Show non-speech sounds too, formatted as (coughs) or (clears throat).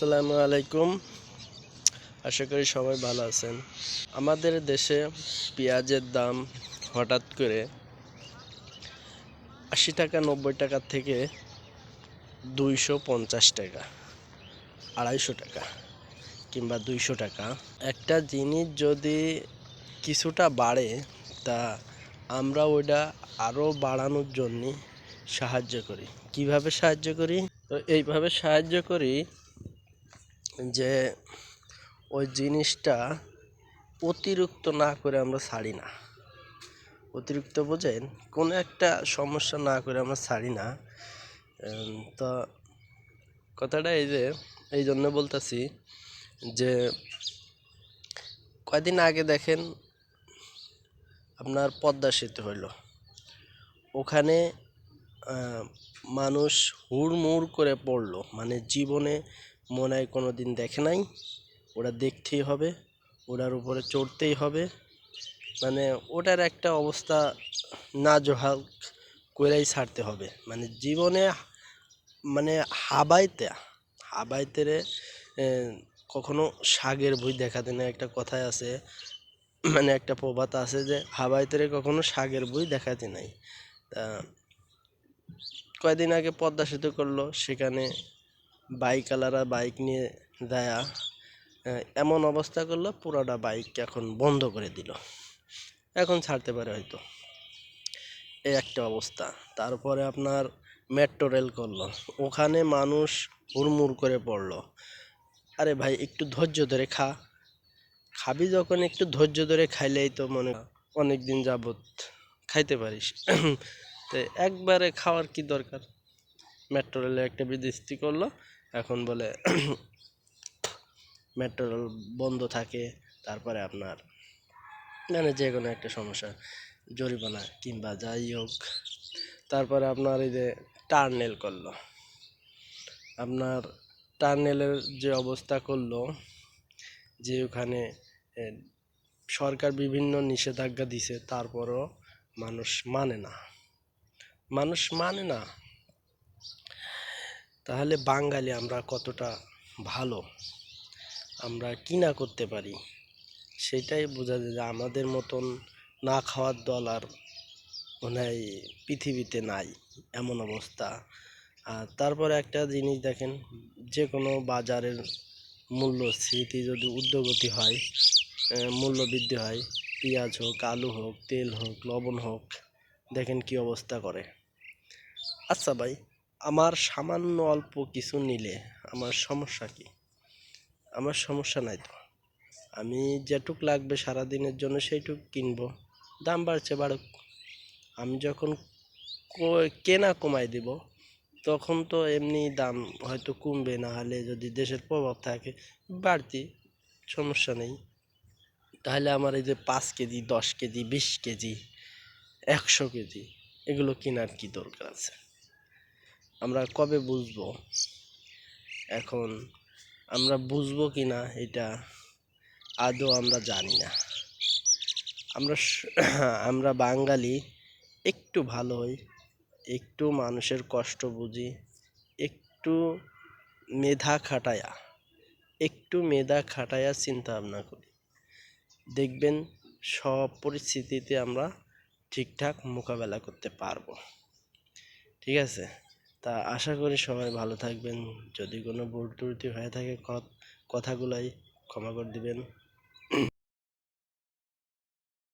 আসসালামু আলাইকুম। আশা করি সবাই ভালো আছেন। আমাদের দেশে পেঁয়াজের দাম হঠাৎ করে আশি টাকা, নব্বই টাকা থেকে দুইশো পঞ্চাশ টাকা, আড়াইশো টাকা কিংবা দুইশো টাকা। একটা জিনিস যদি কিছুটা বাড়ে, তা আমরা ওইটা আরও বাড়ানোর জন্যে সাহায্য করি। কীভাবে সাহায্য করি? তো এইভাবে সাহায্য করি যে ওই জিনিসটা অতিরিক্ত না করে আমরা ছাড়ি না। অতিরিক্ত বোঝেন, কোনো একটা সমস্যা না করে আমরা ছাড়ি না। তো কথাটা এই যে, এই জন্য বলতেছি যে কয়দিন আগে দেখেন আপনার পদ্মা সেতু হইল। ওখানে মানুষ হুড়মুড় করে পড়ল। মানে জীবনে মনে হয় কোনো দিন দেখে নাই। ওরা দেখতেই হবে ওটার উপরে চড়তেই হবে। মানে ওটার একটা অবস্থা না জোহাল করেই ছাড়তে হবে। মানে জীবনে মানে হাবাইতে হাবাইতে রে কখনো শাগের বই দেখাতে না। একটা কথায় আছে মানে একটা প্রবাদ আছে যে, হাবাইতে রে কখনো শাগের বই দেখাতে নাই। তা কয়দিন আগে পদ্মা সেতু করল, সেখানে বাইকওয়ালারা বাইক নিয়ে যায় এমন অবস্থা করল, পুরোটা বাইক এখন বন্ধ করে দিল। এখন ছাড়তে পারে হয়তো। এই একটা অবস্থা। তারপরে আপনার মেট্রো রেল করল। ওখানে মানুষ হুড়মুড় করে পড়ল। আরে ভাই, একটু ধৈর্য ধরে খা। খাবি যখন, একটু ধৈর্য ধরে খাইলেই তো মনে অনেক দিন যাবত খাইতে পারিস। তো একবারে খাওয়ার কি দরকার? মেট্রো রেলে একটা বিদেশি করল। এখন বলে (coughs) মেট্রো রেল বন্ধ থাকে, তারপরে আপনার মানে যে কোনো একটা সমস্যা, জরিমানা কিংবা যাই হোক, তারপরে আপনার এই যে টার্নেল করল। আপনার টার্নেলের যে অবস্থা করল, যে ওখানে সরকার বিভিন্ন নিষেধাজ্ঞা দিছে, তারপরও মানুষ মানে না। মানুষ মানে না। তাহলে বাঙালি আমরা কতটা ভালো? আমরা কি না করতে পারি? সেটাই বোঝা যায় যে আমাদের মতন না খাওয়ার দল আর মনে হয় পৃথিবীতে নাই, এমন অবস্থা। আর তারপরে একটা জিনিস দেখেন যে কোনো বাজারের মূল্যস্ফীতি যদি ঊর্ধ্বগতি হয় মূল্য বৃদ্ধি হয়, পেঁয়াজ হোক, আলু হোক, তেল হোক, লবণ হোক, দেখেন কি অবস্থা করে। আচ্ছা ভাই আমার সামান্য অল্প কিছু নিলে আমার সমস্যা কি? আমার সমস্যা নাই তো। আমি যেটুক লাগবে সারা দিনের জন্য সেইটুক কিনবো। দাম বাড়ছে, বাড়ুক। আমি যখন কেনা কমাই দিব, তখন তো এমনি দাম হয়তো কমবে না হলে যদি দেশের প্রভাব থাকে, বাড়তি, সমস্যা নেই। তাহলে আমার এই যে পাঁচ কেজি, দশ কেজি, বিশ কেজি, একশো কেজি, এগুলো কেনার কি দরকার আছে? আমরা কবে বুঝব? এখন আমরা বুঝব কি না এটা আদৌ আমরা জানি না। আমরা (clears throat) আমরা বাঙালি, একটু ভালো হই, একটু মানুষের কষ্ট বুঝি, একটু মেধা খাটায়া, একটু মেধা খাটায়া চিন্তা ভাবনা করি। দেখবেন সব পরিস্থিতিতে আমরা ঠিকঠাক মোকাবেলা করতে পারব। ঠিক আছে? তা আশা করি সবাই ভালো থাকবেন। যদি কোনো ভুল ত্রুটি হয়ে থাকে কথাগুলাই ক্ষমা করে দিবেন।